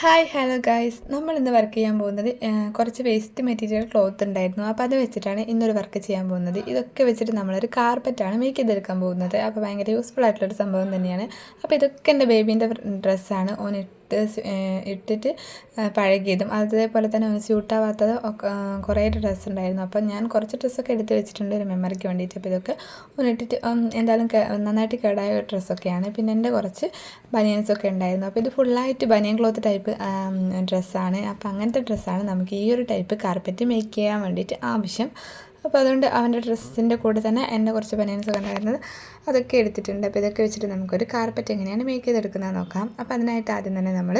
Hi hello guys നമ്മൾ ഇന്ന് work ചെയ്യാൻ പോകുന്നത് കുറച്ച് വേസ്റ്റ് മെറ്റീരിയൽ ക്ലോത്ത് ഉണ്ടായിരുന്നു. അപ്പോൾ അത് വെച്ചിട്ടാണ് ഇന്നൊരു വർക്ക് ചെയ്യാൻ പോകുന്നത്. ഇതൊക്കെ വെച്ചിട്ട് നമ്മളൊരു കാർപ്പറ്റാണ് മേക്ക് ചെയ്തെടുക്കാൻ പോകുന്നത്. അപ്പോൾ ഭയങ്കര യൂസ്ഫുൾ ആയിട്ടുള്ളൊരു സംഭവം തന്നെയാണ്. അപ്പോൾ ഇതൊക്കെ എന്റെ ബേബീന്റെ ഡ്രസ്സാണ് ഓൻ ഇട്ട് ഇട്ടിട്ട് പഴകിയതും. അതേപോലെ തന്നെ ഒന്ന് സ്യൂട്ടാവാത്തത് ഒക്കെ കുറേ ഡ്രസ്സ് ഉണ്ടായിരുന്നു അപ്പോൾ ഞാൻ കുറച്ച് ഡ്രസ്സൊക്കെ എടുത്ത് വെച്ചിട്ടുണ്ട് ഒരു മെമ്മറിക്ക് വേണ്ടിയിട്ട്. അപ്പോൾ ഇതൊക്കെ ഒന്ന് ഇട്ടിട്ട് എന്തായാലും നന്നായിട്ട് കേടായ ഡ്രസ്സൊക്കെയാണ്. പിന്നെ എന്റെ കുറച്ച് ബനിയൻസൊക്കെ ഉണ്ടായിരുന്നു. അപ്പോൾ ഇത് ഫുള്ളായിട്ട് ബനിയൻ ക്ലോത്ത് ടൈപ്പ് ഡ്രസ്സാണ്. അപ്പോൾ അങ്ങനത്തെ ഡ്രസ്സാണ് നമുക്ക് ഈ ഒരു ടൈപ്പ് കാർപ്പറ്റ് മേക്ക് ചെയ്യാൻ വേണ്ടിയിട്ട് ആവശ്യം. അപ്പോൾ അതുകൊണ്ട് അവന്റെ ഡ്രസ്സിന്റെ കൂടെ തന്നെ എന്നെ കുറച്ച് ബനിയൻസ് കണ്ടായിരുന്നത് അതൊക്കെ എടുത്തിട്ടുണ്ട്. അപ്പോൾ ഇതൊക്കെ വെച്ചിട്ട് നമുക്കൊരു കാർപ്പറ്റ് എങ്ങനെയാണ് മേക്ക് ചെയ്തെടുക്കുന്നത് നോക്കാം. അപ്പോൾ അതിനായിട്ട് ആദ്യം തന്നെ നമ്മൾ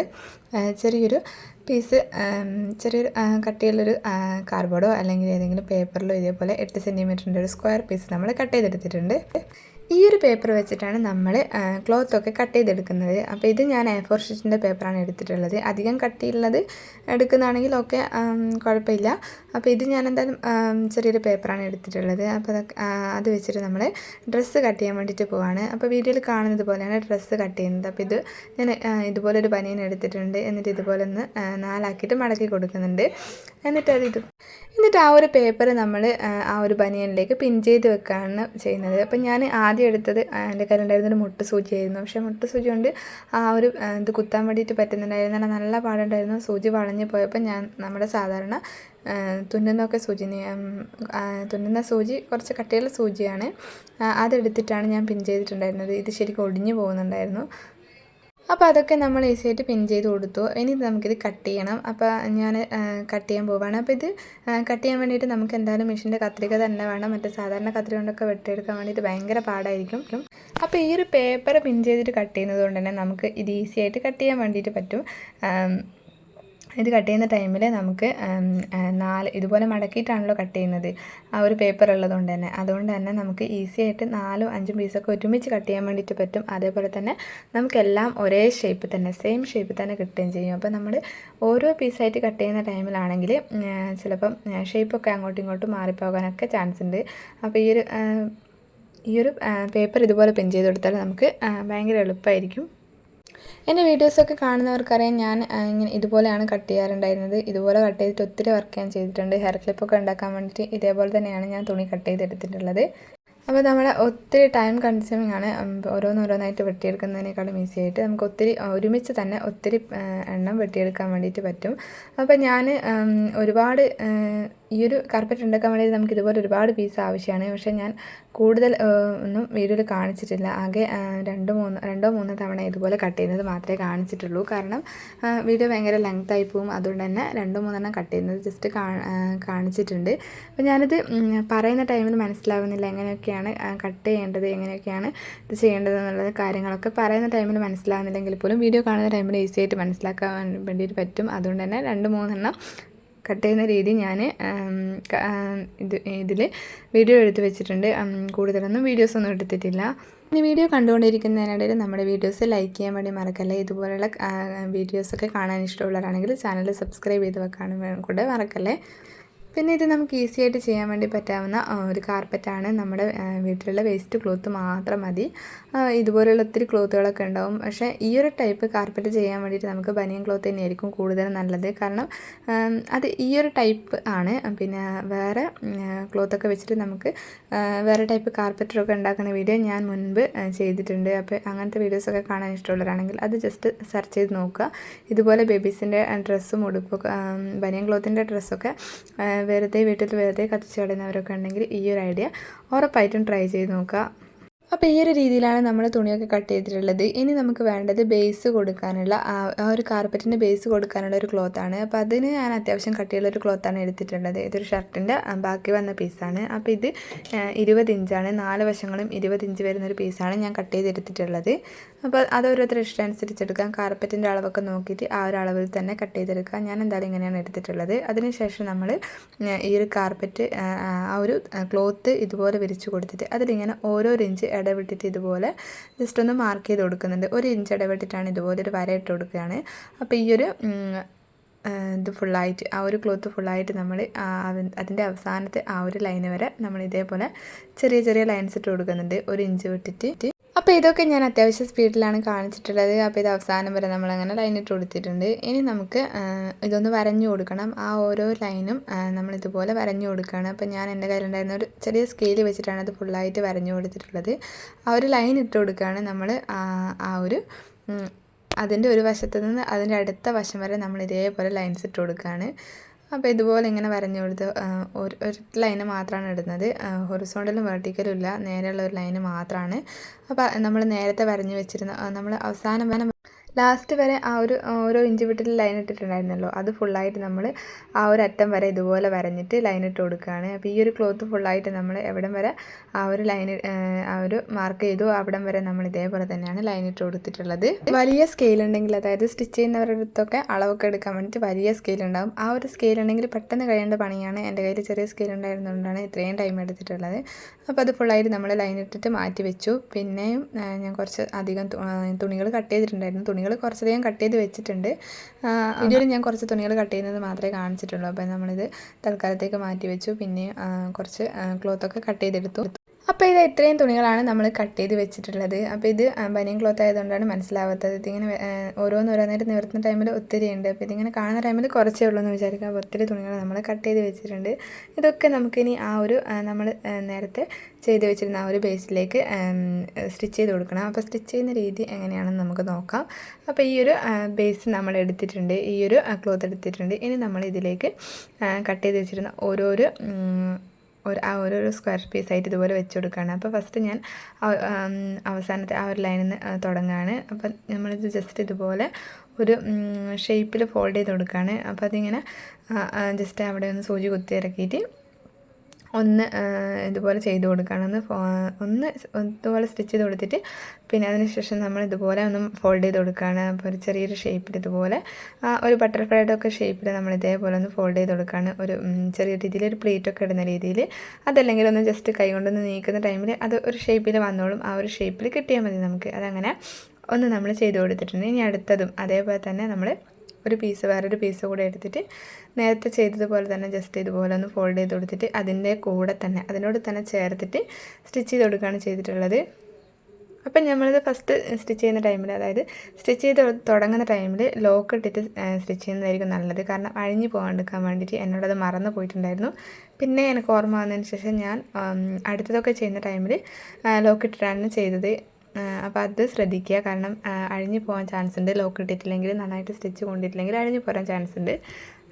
ചെറിയൊരു പീസ് ചെറിയൊരു കട്ടിയുള്ളൊരു കാർബോർഡോ അല്ലെങ്കിൽ ഏതെങ്കിലും പേപ്പറിലോ ഇതേപോലെ എട്ട് സെന്റിമീറ്ററിന്റെ ഒരു സ്ക്വയർ പീസ് നമ്മൾ കട്ട് ചെയ്തെടുത്തിട്ടുണ്ട്. ഈ ഒരു പേപ്പർ വെച്ചിട്ടാണ് നമ്മൾ ക്ലോത്തൊക്കെ കട്ട് ചെയ്തെടുക്കുന്നത്. അപ്പോൾ ഇത് ഞാൻ എ ഫോർ ഷീറ്റിന്റെ പേപ്പറാണ് എടുത്തിട്ടുള്ളത്. അധികം കട്ടിയുള്ളത് എടുക്കുന്നതാണെങ്കിൽ ഒക്കെ കുഴപ്പമില്ല. അപ്പോൾ ഇത് ഞാൻ എന്തായാലും ചെറിയൊരു പേപ്പറാണ് എടുത്തിട്ടുള്ളത്. അപ്പോൾ അത് വെച്ചിട്ട് നമ്മൾ ഡ്രസ്സ് കട്ട് ചെയ്യാൻ വേണ്ടിയിട്ട് പോവാണ്. അപ്പോൾ വീഡിയോയിൽ കാണുന്നത് പോലെയാണ് ഡ്രസ്സ് കട്ട് ചെയ്യുന്നത്. അപ്പോൾ ഇത് ഞാൻ ഇതുപോലെ ഒരു എടുത്തിട്ടുണ്ട്. എന്നിട്ട് ഇതുപോലെ ഒന്ന് നാലാക്കിയിട്ട് മടക്കി കൊടുക്കുന്നുണ്ട്. എന്നിട്ട് അത് ഇത് എന്നിട്ട് ആ ഒരു പേപ്പർ നമ്മൾ ആ ഒരു ബനിയനിലേക്ക് പിൻ ചെയ്ത് വെക്കുകയാണ് ചെയ്യുന്നത്. അപ്പോൾ ഞാൻ ആദ്യം എടുത്തത് ആ, എന്റെ കയ്യിലുണ്ടായിരുന്നൊരു മുട്ട സൂചിയായിരുന്നു പക്ഷേ മുട്ട സൂചി കൊണ്ട് ആ ഒരു ഇത് കുത്താൻ വേണ്ടിയിട്ട് പറ്റുന്നുണ്ടായിരുന്നില്ല നല്ല പാടുണ്ടായിരുന്നു. സൂചി വളഞ്ഞു പോയപ്പോൾ ഞാൻ നമ്മുടെ സാധാരണ തുന്നുന്നൊക്കെ സൂചി തുന്നുന്ന സൂചി കുറച്ച് കട്ടിയുള്ള സൂചിയാണ്. അതെടുത്തിട്ടാണ് ഞാൻ പിൻ ചെയ്തിട്ടുണ്ടായിരുന്നത്. ഇത് ശരിക്കും ഒടിഞ്ഞു പോകുന്നുണ്ടായിരുന്നു. അപ്പോൾ അതൊക്കെ നമ്മൾ ഈസി ആയിട്ട് പിൻ ചെയ്ത് കൊടുത്തു. ഇനി നമുക്കിത് കട്ട് ചെയ്യണം. അപ്പോൾ ഞാൻ കട്ട് ചെയ്യാൻ പോവാണ്. അപ്പോൾ ഇത് കട്ട് ചെയ്യാൻ വേണ്ടിയിട്ട് നമുക്ക് എന്തായാലും മെഷീന്റെ കത്രിക തന്നെ വേണം. മറ്റേ സാധാരണ കത്രിക കൊണ്ടൊക്കെ വെട്ടിയെടുക്കാൻ വേണ്ടിയിട്ട് ഭയങ്കര പാടായിരിക്കും. അപ്പോൾ ഈ ഒരു പേപ്പർ പിൻ ചെയ്തിട്ട് കട്ട് ചെയ്യുന്നത് കൊണ്ട് തന്നെ നമുക്ക് ഇത് ഈസി ആയിട്ട് കട്ട് ചെയ്യാൻ വേണ്ടിയിട്ട് പറ്റും. ഇത് കട്ട് ചെയ്യുന്ന ടൈമിൽ നമുക്ക് നാല് ഇതുപോലെ മടക്കിയിട്ടാണല്ലോ കട്ട് ചെയ്യുന്നത്. ആ ഒരു പേപ്പർ ഉള്ളതുകൊണ്ട് തന്നെ. അതുകൊണ്ട് തന്നെ നമുക്ക് ഈസി ആയിട്ട് നാലും അഞ്ചും പീസൊക്കെ ഒരുമിച്ച് കട്ട് ചെയ്യാൻ വേണ്ടിയിട്ട് പറ്റും. അതേപോലെ തന്നെ നമുക്കെല്ലാം ഒരേ ഷേപ്പ് തന്നെ സെയിം ഷേപ്പ് തന്നെ കിട്ടുകയും ചെയ്യും. അപ്പോൾ നമ്മൾ ഓരോ പീസായിട്ട് കട്ട് ചെയ്യുന്ന ടൈമിലാണെങ്കിൽ ചിലപ്പം ഷേപ്പൊക്കെ അങ്ങോട്ടും ഇങ്ങോട്ടും മാറിപ്പോകാനൊക്കെ ചാൻസ് ഉണ്ട്. അപ്പോൾ ഈ ഒരു ഈ ഒരു പേപ്പർ ഇതുപോലെ പിൻ ചെയ്ത് കൊടുത്താൽ നമുക്ക് ഭയങ്കര എളുപ്പമായിരിക്കും എന്റെ വീഡിയോസൊക്കെ കാണുന്നവർക്കറിയാം ഞാൻ ഇങ്ങനെ ഇതുപോലെയാണ് കട്ട് ചെയ്യാറുണ്ടായിരുന്നത്. ഇതുപോലെ കട്ട് ചെയ്തിട്ട് ഒത്തിരി വർക്ക് ഞാൻ ചെയ്തിട്ടുണ്ട്. ഹെയർ ക്ലിപ്പൊക്കെ ഉണ്ടാക്കാൻ വേണ്ടിയിട്ട് ഇതേപോലെ തന്നെയാണ് ഞാൻ തുണി കട്ട് ചെയ്തെടുത്തിട്ടുള്ളത്. അപ്പോൾ നമ്മൾ ഒത്തിരി ടൈം കൺസ്യൂമിങ് ആണ്. ഓരോന്നോരോന്നായിട്ട് വെട്ടിയെടുക്കുന്നതിനേക്കാളും ഈസി ആയിട്ട് നമുക്ക് ഒത്തിരി ഒരുമിച്ച് തന്നെ ഒത്തിരി എണ്ണം വെട്ടിയെടുക്കാൻ വേണ്ടിയിട്ട് പറ്റും. അപ്പോൾ ഞാൻ ഒരുപാട് ഈ ഒരു കാർപ്പറ്റ് ഉണ്ടാക്കാൻ വേണ്ടി നമുക്ക് ഇതുപോലെ ഒരുപാട് പീസ് ആവശ്യമാണ്. പക്ഷേ ഞാൻ കൂടുതൽ ഒന്നും വീഡിയോയിൽ കാണിച്ചിട്ടില്ല. ആകെ രണ്ട് മൂന്ന് രണ്ടോ മൂന്നോ തവണ ഇതുപോലെ കട്ട് ചെയ്യുന്നത് മാത്രമേ കാണിച്ചിട്ടുള്ളൂ. കാരണം വീഡിയോ ഭയങ്കര ലെങ്ത് ആയി പോകും അതുകൊണ്ട് തന്നെ രണ്ടോ മൂന്നെണ്ണം കട്ട് ചെയ്യുന്നത് ജസ്റ്റ് കാണിച്ചിട്ടുണ്ട്. അപ്പോൾ ഞാനിത് പറയുന്ന ടൈമിൽ മനസ്സിലാവുന്നില്ല എങ്ങനെയൊക്കെയാണ് കട്ട് ചെയ്യേണ്ടത് എങ്ങനെയൊക്കെയാണ് ഇത് ചെയ്യേണ്ടത് എന്നുള്ള കാര്യങ്ങളൊക്കെ പറയുന്ന ടൈമിൽ മനസ്സിലാവുന്നില്ലെങ്കിൽ പോലും വീഡിയോ കാണുന്ന ടൈമിൽ ഈസി ആയിട്ട് മനസ്സിലാക്കാൻ വേണ്ടിയിട്ട് പറ്റും. അതുകൊണ്ട് തന്നെ രണ്ട് മൂന്നെണ്ണം കട്ട് ചെയ്യുന്ന രീതി ഞാൻ ഇത് ഇതിൽ വീഡിയോ എടുത്ത് വെച്ചിട്ടുണ്ട്. കൂടുതലൊന്നും വീഡിയോസൊന്നും എടുത്തിട്ടില്ല. ഇനി വീഡിയോ കണ്ടുകൊണ്ടിരിക്കുന്നതിനിടയിൽ നമ്മുടെ വീഡിയോസ് ലൈക്ക് ചെയ്യാൻ വേണ്ടി മറക്കല്ല? ഇതുപോലുള്ള വീഡിയോസൊക്കെ കാണാൻ ഇഷ്ടമുള്ളവരാണെങ്കിൽ ചാനൽ സബ്സ്ക്രൈബ് ചെയ്ത് വെക്കാനും കൂടെ മറക്കല്ലേ? പിന്നെ ഇത് നമുക്ക് ഈസി ആയിട്ട് ചെയ്യാൻ വേണ്ടി പറ്റാവുന്ന ഒരു കാർപ്പറ്റാണ് നമ്മുടെ വീട്ടിലുള്ള വേസ്റ്റ് ക്ലോത്ത് മാത്രം മതി. ഇതുപോലെയുള്ള ഒത്തിരി ക്ലോത്തുകളൊക്കെ ഉണ്ടാവും. പക്ഷേ ഈ ഒരു ടൈപ്പ് കാർപ്പറ്റ് ചെയ്യാൻ വേണ്ടിയിട്ട് നമുക്ക് ബനിയൻ ക്ലോത്ത് തന്നെയായിരിക്കും കൂടുതൽ നല്ലത്. കാരണം അത് ഈ ഒരു ടൈപ്പ് ആണ്. പിന്നെ വേറെ ക്ലോത്തൊക്കെ വെച്ചിട്ട് നമുക്ക് വേറെ ടൈപ്പ് കാർപ്പറ്ററൊക്കെ ഉണ്ടാക്കുന്ന വീഡിയോ ഞാൻ മുൻപ് ചെയ്തിട്ടുണ്ട്. അപ്പോൾ അങ്ങനത്തെ വീഡിയോസൊക്കെ കാണാൻ ഇഷ്ടമുള്ളവരാണെങ്കിൽ അത് ജസ്റ്റ് സെർച്ച് ചെയ്ത് നോക്കുക. ഇതുപോലെ ബേബീസിന്റെ ഡ്രസ്സും ഉടുപ്പൊക്കെ ബനിയൻ ക്ലോത്തിന്റെ ഡ്രസ്സൊക്കെ വെറുതെ വീട്ടിൽ വെറുതെ കത്തിച്ച് കളയുന്നവരൊക്കെ ഉണ്ടെങ്കിൽ ഈ ഒരു ഐഡിയ ഉറപ്പായിട്ടും ട്രൈ ചെയ്ത് നോക്കുക. അപ്പോൾ ഈ ഒരു രീതിയിലാണ് നമ്മൾ തുണിയൊക്കെ കട്ട് ചെയ്തിട്ടുള്ളത്. ഇനി നമുക്ക് വേണ്ടത് ബേസ് കൊടുക്കാനുള്ള ആ ഒരു കാർപ്പറ്റിന്റെ ബേസ് കൊടുക്കാനുള്ള ഒരു ക്ലോത്താണ് അപ്പോൾ അതിന് ഞാൻ അത്യാവശ്യം കട്ടിയുള്ള ഒരു ക്ലോത്താണ് എടുത്തിട്ടുള്ളത്. ഇതൊരു ഷർട്ടിന്റെ ബാക്കി വന്ന പീസാണ് അപ്പോൾ ഇത് ഇരുപത് ഇഞ്ചാണ് നാല് വശങ്ങളും ഇരുപത് ഇഞ്ച് വരുന്ന ഒരു പീസാണ് ഞാൻ കട്ട് ചെയ്തെടുത്തിട്ടുള്ളത് അപ്പോൾ അത് ഓരോരുത്തർ ഇഷ്ടം അനുസരിച്ചെടുക്കാം. കാർപ്പറ്റിന്റെ അളവൊക്കെ നോക്കിയിട്ട് ആ ഒരു അളവിൽ തന്നെ കട്ട് ചെയ്തെടുക്കാം. ഞാൻ എന്തായാലും ഇങ്ങനെയാണ് എടുത്തിട്ടുള്ളത്. അതിനുശേഷം നമ്മൾ ഈ ഒരു കാർപ്പറ്റ് ആ ഒരു ക്ലോത്ത് ഇതുപോലെ വിരിച്ചു കൊടുത്തിട്ട് അതിലിങ്ങനെ ഓരോ ഇഞ്ച് ഇടവിട്ടിട്ട് ഇതുപോലെ ജസ്റ്റ് ഒന്ന് മാർക്ക് ചെയ്ത് കൊടുക്കുന്നുണ്ട്. ഒരു ഇഞ്ച് ഇടവിട്ടിട്ടാണ് ഇതുപോലെ ഒരു വര ഇട്ട് കൊടുക്കുകയാണ്. അപ്പോൾ ഈ ഒരു ഇത് ഫുള്ളായിട്ട് ആ ഒരു ക്ലോത്ത് ഫുള്ളായിട്ട് നമ്മൾ അതിന്റെ അവസാനത്തെ ആ ഒരു ലൈന് വരെ നമ്മൾ ഇതേപോലെ ചെറിയ ചെറിയ ലൈൻസ് ഇട്ട് കൊടുക്കുന്നുണ്ട്. ഒരു ഇഞ്ച് വിട്ടിട്ട്. അപ്പോൾ ഇതൊക്കെ ഞാൻ അത്യാവശ്യം സ്പീഡിലാണ് കാണിച്ചിട്ടുള്ളത്. അപ്പോൾ ഇത് അവസാനം വരെ നമ്മളങ്ങനെ ലൈൻ ഇട്ട് കൊടുത്തിട്ടുണ്ട്. ഇനി നമുക്ക് ഇതൊന്ന് വരഞ്ഞു കൊടുക്കണം. ആ ഓരോ ലൈനും നമ്മൾ നമ്മളിതുപോലെ വരഞ്ഞു കൊടുക്കുകയാണ്. അപ്പോൾ ഞാൻ എന്റെ കയ്യിലുണ്ടായിരുന്ന ഒരു ചെറിയ സ്കെയിൽ വെച്ചിട്ടാണ് അത് ഫുള്ളായിട്ട് വരഞ്ഞു കൊടുത്തിട്ടുള്ളത്. ആ ഒരു ലൈൻ ഇട്ട് കൊടുക്കുകയാണ് നമ്മൾ ആ ഒരു അതിന്റെ ഒരു വശത്ത് നിന്ന് അതിന്റെ അടുത്ത വശം വരെ നമ്മൾ ഇതേപോലെ ലൈൻസ് ഇട്ട് കൊടുക്കുകയാണ്. അപ്പോൾ ഇതുപോലെ ഇങ്ങനെ വരഞ്ഞു കൊടുത്ത് ഒരു ഒരു ലൈന് മാത്രമാണ് ഇടുന്നത്. ഹൊറിസോണ്ടലും വെർട്ടിക്കലും ഇല്ല നേരെയുള്ള ഒരു ലൈന് മാത്രമാണ് അപ്പോൾ നമ്മൾ നേരത്തെ വരഞ്ഞു വെച്ചിരുന്ന നമ്മൾ അവസാനം ലാസ്റ്റ് വരെ ആ ഒരു ഓരോ ഇഞ്ച് വിട്ടിൽ ലൈൻ ഇട്ടിട്ടുണ്ടായിരുന്നല്ലോ. അത് ഫുള്ളായിട്ട് നമ്മൾ ആ ഒരു അറ്റം വരെ ഇതുപോലെ വരഞ്ഞിട്ട് ലൈൻ ഇട്ട് കൊടുക്കുകയാണ്. അപ്പോൾ ഈ ഒരു ക്ലോത്ത് ഫുള്ളായിട്ട് നമ്മൾ എവിടം വരെ ആ ഒരു ലൈൻ ആ ഒരു മാർക്ക് ചെയ്തു അവിടം വരെ നമ്മൾ ഇതേപോലെ തന്നെയാണ് ലൈൻ ഇട്ട് കൊടുത്തിട്ടുള്ളത്. വലിയ സ്കെയിൽ ഉണ്ടെങ്കിൽ അതായത് സ്റ്റിച്ച് ചെയ്യുന്നവരുടെ അടുത്തൊക്കെ അളവൊക്കെ എടുക്കാൻ വേണ്ടിയിട്ട് വലിയ സ്കെയിൽ ഉണ്ടാകും. ആ ഒരു സ്കെയിൽ ഉണ്ടെങ്കിൽ പെട്ടെന്ന് കഴിയേണ്ട പണിയാണ് എന്റെ കയ്യിൽ ചെറിയ സ്കെയിൽ ഉണ്ടായിരുന്നതുകൊണ്ടാണ് ഇത്രയും ടൈം എടുത്തിട്ടുള്ളത്. അപ്പോൾ അത് ഫുള്ളായിട്ട് നമ്മൾ ലൈൻ ഇട്ടിട്ട് മാറ്റി വെച്ചു. പിന്നെയും ഞാൻ കുറച്ച് അധികം തുണികൾ കട്ട് ചെയ്തിട്ടുണ്ടായിരുന്നു. തുണികൾ കുറച്ചധികം കട്ട് ചെയ്ത് വെച്ചിട്ടുണ്ട്. വീഡിയോയിൽ ഞാൻ കുറച്ച് തുണികൾ കട്ട് ചെയ്യുന്നത് മാത്രമേ കാണിച്ചിട്ടുള്ളൂ. അപ്പോൾ നമ്മളിത് തൽക്കാലത്തേക്ക് മാറ്റി വെച്ചു. പിന്നെ കുറച്ച് ക്ലോത്തൊക്കെ കട്ട് ചെയ്തെടുത്തു. അപ്പോൾ ഇത് ഇത്രയും തുണികളാണ് നമ്മൾ കട്ട് ചെയ്ത് വെച്ചിട്ടുള്ളത്. അപ്പോൾ ഇത് ബനിയൻ ക്ലോത്ത് ആയതുകൊണ്ടാണ് മനസ്സിലാവാത്തത്. ഇതിങ്ങനെ ഓരോന്ന് ആ, ഓരോന്ന് ഓരോന്നേരം നിവർത്തുന്ന ടൈമിൽ ഒത്തിരി ഉണ്ട്. അപ്പോൾ ഇതിങ്ങനെ കാണുന്ന ടൈമിൽ കുറച്ചേ ഉള്ളൂ എന്ന് വിചാരിക്കാം. അപ്പോൾ ഒത്തിരി തുണികൾ നമ്മൾ കട്ട് ചെയ്ത് വെച്ചിട്ടുണ്ട്. ഇതൊക്കെ നമുക്കിനി ആ ഒരു നമ്മൾ നേരത്തെ ചെയ്ത് വെച്ചിരുന്ന ആ ഒരു ബേസിലേക്ക് സ്റ്റിച്ച് ചെയ്ത് കൊടുക്കണം. അപ്പോൾ സ്റ്റിച്ച് ചെയ്യുന്ന രീതി എങ്ങനെയാണെന്ന് നമുക്ക് നോക്കാം. അപ്പോൾ ഈ ഒരു ബേസ് നമ്മൾ എടുത്തിട്ടുണ്ട്. ഈ ഒരു ക്ലോത്ത് എടുത്തിട്ടുണ്ട്. ഇനി നമ്മൾ ഇതിലേക്ക് കട്ട് ചെയ്ത് വെച്ചിരുന്ന ഓരോരോ ഒരു ആ ഓരോരോ സ്ക്വയർ പീസ് ആയിട്ട് ഇതുപോലെ വെച്ച് കൊടുക്കുകയാണ്. അപ്പോൾ ഫസ്റ്റ് ഞാൻ അവസാനത്തെ ആ ഒരു ലൈനിൽ നിന്ന് തുടങ്ങുകയാണ്. അപ്പം നമ്മളിത് ജസ്റ്റ് ഇതുപോലെ ഒരു ഷേപ്പിൽ ഫോൾഡ് ചെയ്ത് കൊടുക്കുകയാണ്. അപ്പോൾ അതിങ്ങനെ ജസ്റ്റ് അവിടെ ഒന്ന് സൂചി കുത്തി ഇറക്കിയിട്ട് ഒന്ന് ഇതുപോലെ ചെയ്ത് കൊടുക്കണം. ഒന്ന് ഒന്ന് ഇതുപോലെ സ്റ്റിച്ച് ചെയ്ത് കൊടുത്തിട്ട് പിന്നെ അതിനുശേഷം നമ്മൾ ഇതുപോലെ ഒന്ന് ഫോൾഡ് ചെയ്ത് കൊടുക്കുകയാണ് അപ്പോൾ ഒരു ചെറിയൊരു ഷേപ്പിൽ ഇതുപോലെ ഒരു ബട്ടർഫ്ലൈയുടെ ഒക്കെ ഷേപ്പിൽ നമ്മൾ ഇതേപോലെ ഒന്ന് ഫോൾഡ് ചെയ്ത് കൊടുക്കുകയാണ് ഒരു ചെറിയ രീതിയിൽ ഒരു പ്ലേറ്റ് ഒക്കെ ഇടുന്ന രീതിയിൽ. അതല്ലെങ്കിൽ ഒന്ന് ജസ്റ്റ് കൈ കൊണ്ടൊന്ന് നീക്കുന്ന ടൈമിൽ അത് ഒരു ഷേപ്പിൽ വന്നോളും. ആ ഒരു ഷേപ്പിൽ കിട്ടിയാൽ മതി നമുക്ക്. അതങ്ങനെ ഒന്ന് നമ്മൾ ചെയ്ത് കൊടുത്തിട്ടുണ്ട്. ഇനി അടുത്തതും അതേപോലെ തന്നെ നമ്മൾ ഒരു പീസ് വേറൊരു പീസ് കൂടെ എടുത്തിട്ട് നേരത്തെ ചെയ്തതുപോലെ തന്നെ ജസ്റ്റ് ഇതുപോലെ ഒന്ന് ഫോൾഡ് ചെയ്ത് കൊടുത്തിട്ട് അതിന്റെ കൂടെ തന്നെ അതിനോട് തന്നെ ചേർത്തിട്ട് സ്റ്റിച്ച് ചെയ്ത് കൊടുക്കുകയാണ് ചെയ്തിട്ടുള്ളത്. അപ്പം നമ്മളിത് ഫസ്റ്റ് സ്റ്റിച്ച് ചെയ്യുന്ന ടൈമിൽ അതായത് സ്റ്റിച്ച് ചെയ്ത് തുടങ്ങുന്ന ടൈമിൽ ലോക്ക് ഇട്ടിട്ട് സ്റ്റിച്ച് ചെയ്യുന്നതായിരിക്കും നല്ലത്. കാരണം അഴിഞ്ഞു പോകാണ്ടിരിക്കാൻ വേണ്ടിയിട്ട് എന്നോടത് മറന്നു പോയിട്ടുണ്ടായിരുന്നു. പിന്നെ എനിക്ക് ഓർമ്മ വന്നതിന് ശേഷം ഞാൻ അടുത്തതൊക്കെ ചെയ്യുന്ന ടൈമിൽ ലോക്ക് ഇട്ടിട്ടാണ് ചെയ്തത്. അപ്പോൾ അത് ശ്രദ്ധിക്കുക. കാരണം അഴിഞ്ഞു പോകാൻ ചാൻസ് ഉണ്ട്. ലോക്ക് ഇട്ടിട്ടില്ലെങ്കിൽ നന്നായിട്ട് സ്റ്റിച്ച് കൊണ്ടിട്ടില്ലെങ്കിൽ അഴിഞ്ഞു പോരാൻ ചാൻസ് ഉണ്ട്.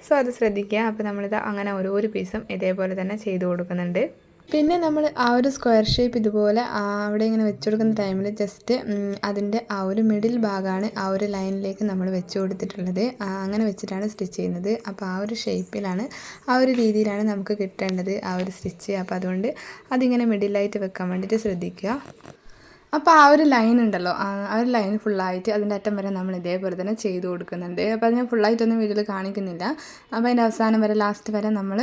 സോ അത് ശ്രദ്ധിക്കുക. അപ്പോൾ നമ്മളിത് അങ്ങനെ ഓരോ പീസും ഇതേപോലെ തന്നെ ചെയ്തു കൊടുക്കുന്നുണ്ട്. പിന്നെ നമ്മൾ ആ ഒരു സ്ക്വയർ ഷേപ്പ് ഇതുപോലെ അവിടെ ഇങ്ങനെ വെച്ച് കൊടുക്കുന്ന ടൈമിൽ ജസ്റ്റ് അതിന്റെ ആ ഒരു മിഡിൽ ഭാഗമാണ് ആ ഒരു ലൈനിലേക്ക് നമ്മൾ വെച്ച് കൊടുത്തിട്ടുള്ളത്. അങ്ങനെ വെച്ചിട്ടാണ് സ്റ്റിച്ച് ചെയ്യുന്നത്. അപ്പോൾ ആ ഒരു ഷേപ്പിലാണ് ആ ഒരു രീതിയിലാണ് നമുക്ക് കിട്ടേണ്ടത് ആ ഒരു സ്റ്റിച്ച് അപ്പോൾ അതുകൊണ്ട് അതിങ്ങനെ മിഡിലായിട്ട് വെക്കാൻ വേണ്ടിയിട്ട് ശ്രദ്ധിക്കുക. അപ്പോൾ ആ ഒരു ലൈൻ ഉണ്ടല്ലോ. ആ ഒരു ലൈൻ ഫുള്ളായിട്ട് അതിന്റെ അറ്റം വരെ നമ്മൾ ഇതേപോലെ തന്നെ ചെയ്ത് കൊടുക്കുന്നുണ്ട്. അപ്പോൾ അത് ഞാൻ ഫുള്ളായിട്ടൊന്നും വീഡിയോയിൽ കാണിക്കുന്നില്ല. അപ്പോൾ അതിന്റെ അവസാനം വരെ ലാസ്റ്റ് വരെ നമ്മൾ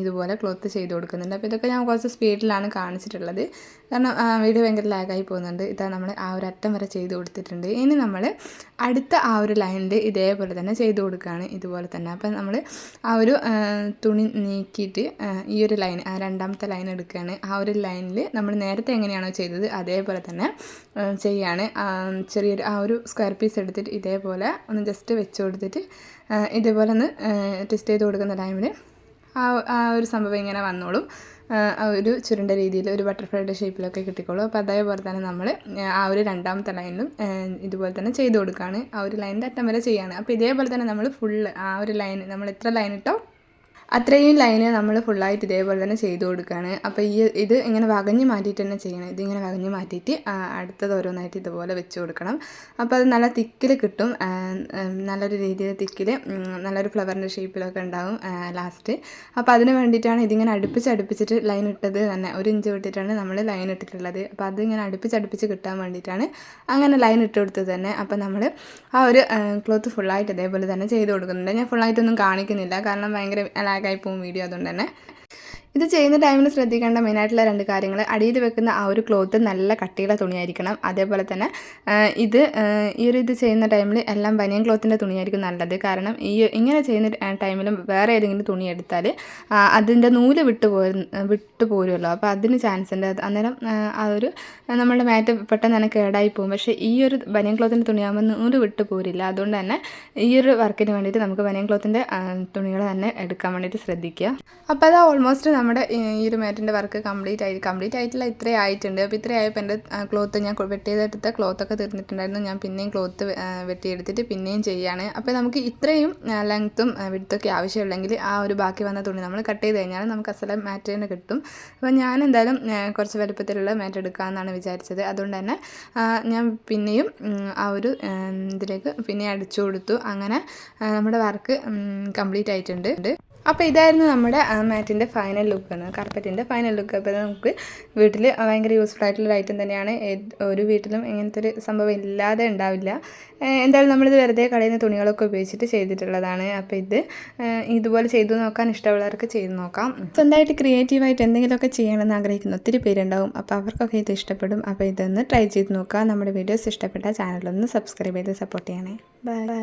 ഇതുപോലെ ക്ലോത്ത് ചെയ്ത് കൊടുക്കുന്നുണ്ട്. അപ്പോൾ ഇതൊക്കെ ഞാൻ കുറച്ച് സ്പീഡിലാണ് കാണിച്ചിട്ടുള്ളത്. കാരണം വീഡിയോ ഭയങ്കര ലാഗായി പോകുന്നുണ്ട്. ഇതാ നമ്മൾ ആ ഒരു അറ്റം വരെ ചെയ്ത് കൊടുത്തിട്ടുണ്ട്. ഇനി നമ്മൾ അടുത്ത ആ ഒരു ലൈനിൽ ഇതേപോലെ തന്നെ ചെയ്ത് കൊടുക്കുകയാണ് ഇതുപോലെ തന്നെ. അപ്പം നമ്മൾ ആ ഒരു തുണി നീക്കിയിട്ട് ഈ ഒരു ലൈൻ രണ്ടാമത്തെ ലൈൻ എടുക്കുകയാണ്. ആ ഒരു ലൈനിൽ നമ്മൾ നേരത്തെ എങ്ങനെയാണോ ചെയ്തത് അതേപോലെ തന്നെ ചെയ്യാണ്. ചെറിയൊരു ആ ഒരു സ്ക്വയർ പീസ് എടുത്തിട്ട് ഇതേപോലെ ഒന്ന് ജസ്റ്റ് വെച്ച് കൊടുത്തിട്ട് ഇതേപോലെ ഒന്ന് ടെസ്റ്റ് ചെയ്ത് കൊടുക്കുന്ന ടൈമിൽ ആ ആ ഒരു സംഭവം ഇങ്ങനെ വന്നോളും. ആ ഒരു ചുരുണ്ട രീതിയിൽ ഒരു ബട്ടർഫ്ലൈയുടെ ഷേപ്പിലൊക്കെ കിട്ടിക്കോളും. അപ്പോൾ അതേപോലെ തന്നെ നമ്മൾ ആ ഒരു രണ്ടാമത്തെ ലൈനിലും ഇതുപോലെ തന്നെ ചെയ്ത് കൊടുക്കുകയാണ് ആ ഒരു ലൈനിന്റെ അറ്റം വരെ ചെയ്യുകയാണ് അപ്പോൾ ഇതേപോലെ തന്നെ നമ്മൾ ഫുള്ള് ആ ഒരു ലൈൻ നമ്മൾ എത്ര ലൈൻ ഇട്ടോ അത്രയും ലൈന് നമ്മൾ ഫുള്ളായിട്ട് ഇതേപോലെ തന്നെ ചെയ്ത് കൊടുക്കുകയാണ്. അപ്പോൾ ഈ ഇത് ഇങ്ങനെ വകഞ്ഞ് മാറ്റിയിട്ട് തന്നെ ചെയ്യണം. ഇതിങ്ങനെ വകഞ്ഞ് മാറ്റിയിട്ട് അടുത്തത് ഓരോന്നായിട്ട് ഇതുപോലെ വെച്ച് കൊടുക്കണം. അപ്പോൾ അത് നല്ല തിക്കിൽ കിട്ടും. നല്ലൊരു രീതിയിൽ തിക്കിൽ നല്ലൊരു ഫ്ലവറിന്റെ ഷേപ്പിലൊക്കെ ഉണ്ടാവും ലാസ്റ്റ് അപ്പോൾ അതിന് വേണ്ടിയിട്ടാണ് ഇതിങ്ങനെ അടുപ്പിച്ച് അടുപ്പിച്ചിട്ട് ലൈൻ ഇട്ടത് തന്നെ. ഒരു ഇഞ്ച് വിട്ടിട്ടാണ് നമ്മൾ ലൈൻ ഇട്ടിട്ടുള്ളത്. അപ്പോൾ അതിങ്ങനെ അടുപ്പിച്ച് അടുപ്പിച്ച് കിട്ടാൻ വേണ്ടിയിട്ടാണ് അങ്ങനെ ലൈൻ ഇട്ട് കൊടുത്തത് തന്നെ. അപ്പോൾ നമ്മൾ ആ ഒരു ക്ലോത്ത് ഫുള്ളായിട്ട് ഇതേപോലെ തന്നെ ചെയ്ത് കൊടുക്കുന്നുണ്ട്. ഞാൻ ഫുള്ളായിട്ടൊന്നും കാണിക്കുന്നില്ല. കാരണം ഭയങ്കര ലാഗായി പോകും വീഡിയോ അതുകൊണ്ട് തന്നെ ഇത് ചെയ്യുന്ന ടൈമിൽ ശ്രദ്ധിക്കേണ്ട മെയിനായിട്ടുള്ള രണ്ട് കാര്യങ്ങൾ അടിയിൽ വെക്കുന്ന ആ ഒരു ക്ലോത്ത് നല്ല കട്ടിയുള്ള തുണിയായിരിക്കണം. അതേപോലെ തന്നെ ഇത് ഈ ഒരു ഇത് ചെയ്യുന്ന ടൈമിൽ എല്ലാം ബനിയൻ ക്ലോത്തിന്റെ തുണിയായിരിക്കും നല്ലത്. കാരണം ഈ ഇങ്ങനെ ചെയ്യുന്ന ടൈമിലും വേറെ ഏതെങ്കിലും തുണി എടുത്താൽ അതിന്റെ നൂൽ വിട്ടു പോ വിട്ടു പോരുമല്ലോ അപ്പോൾ അതിന് ചാൻസ് ഉണ്ട്. അന്നേരം ആ, ഒരു നമ്മുടെ മാറ്റ് പെട്ടെന്ന് തന്നെ കേടായി പോകും. പക്ഷേ ഈ ഒരു ബനിയൻ ക്ലോത്തിന്റെ തുണിയാകുമ്പോൾ നൂൽ വിട്ടു പോരില്ല. അതുകൊണ്ട് തന്നെ ഈ ഒരു വർക്കിന് വേണ്ടിയിട്ട് നമുക്ക് ബനിയൻ ക്ലോത്തിന്റെ തുണികൾ തന്നെ എടുക്കാൻ വേണ്ടിയിട്ട് ശ്രദ്ധിക്കുക. അപ്പോൾ അത് ഓൾമോസ്റ്റ് നമ്മുടെ ഈ ഒരു മാറ്റിന്റെ വർക്ക് കംപ്ലീറ്റ് ആയി കംപ്ലീറ്റ് ആയിട്ടില്ല ഇത്രയും ആയിട്ടുണ്ട്. അപ്പോൾ ഇത്രയും ആയപ്പോൾ എന്റെ ക്ലോത്ത് ഞാൻ വെട്ടിയതെടുത്ത ക്ലോത്തൊക്കെ തീർന്നിട്ടുണ്ടായിരുന്നു. ഞാൻ പിന്നെയും ക്ലോത്ത് വെട്ടിയെടുത്തിട്ട് പിന്നെയും ചെയ്യുകയാണ് അപ്പോൾ നമുക്ക് ഇത്രയും ലെങ്ത്തും വിടുത്തൊക്കെ ആവശ്യമുള്ളെങ്കിൽ ആ ഒരു ബാക്കി വന്ന തുണി നമ്മൾ കട്ട് ചെയ്ത് കഴിഞ്ഞാൽ നമുക്ക് അസല മാറ്റ് തന്നെ കിട്ടും. അപ്പോൾ ഞാൻ എന്തായാലും കുറച്ച് വലുപ്പത്തിലുള്ള മാറ്റ് എടുക്കാമെന്നാണ് വിചാരിച്ചത്. അതുകൊണ്ട് തന്നെ ഞാൻ പിന്നെയും ആ ഒരു ഇതിലേക്ക് പിന്നെ അടിച്ചു കൊടുത്തു. അങ്ങനെ നമ്മുടെ വർക്ക് കംപ്ലീറ്റ് ആയിട്ടുണ്ട്. അപ്പോൾ ഇതായിരുന്നു നമ്മുടെ മാറ്റിന്റെ ഫൈനൽ ലുക്ക് എന്ന് കാർപ്പറ്റിന്റെ ഫൈനൽ ലുക്ക് അപ്പോൾ നമുക്ക് വീട്ടിൽ ഭയങ്കര യൂസ്ഫുൾ ആയിട്ടുള്ള ഐറ്റം തന്നെയാണ്. ഒരു വീട്ടിലും ഇങ്ങനത്തെ ഒരു സംഭവം ഇല്ലാതെ ഉണ്ടാവില്ല. എന്തായാലും നമ്മളിത് വെറുതെ കളയുന്ന തുണികളൊക്കെ ഉപയോഗിച്ചിട്ട് ചെയ്തിട്ടുള്ളതാണ്. അപ്പോൾ ഇത് ഇതുപോലെ ചെയ്തു നോക്കാൻ ഇഷ്ടമുള്ളവർക്ക് ചെയ്തു നോക്കാം. സ്വന്തമായിട്ട് ക്രിയേറ്റീവായിട്ട് എന്തെങ്കിലുമൊക്കെ ചെയ്യണമെന്ന് ആഗ്രഹിക്കുന്ന ഒത്തിരി പേരുണ്ടാവും. അപ്പോൾ അവർക്കൊക്കെ ഇത് ഇഷ്ടപ്പെടും. അപ്പോൾ ഇതൊന്ന് ട്രൈ ചെയ്ത് നോക്കാം നമ്മുടെ വീഡിയോസ് ഇഷ്ടപ്പെട്ട ചാനലൊന്ന് സബ്സ്ക്രൈബ് ചെയ്ത് സപ്പോർട്ട് ചെയ്യണേ. Bye bye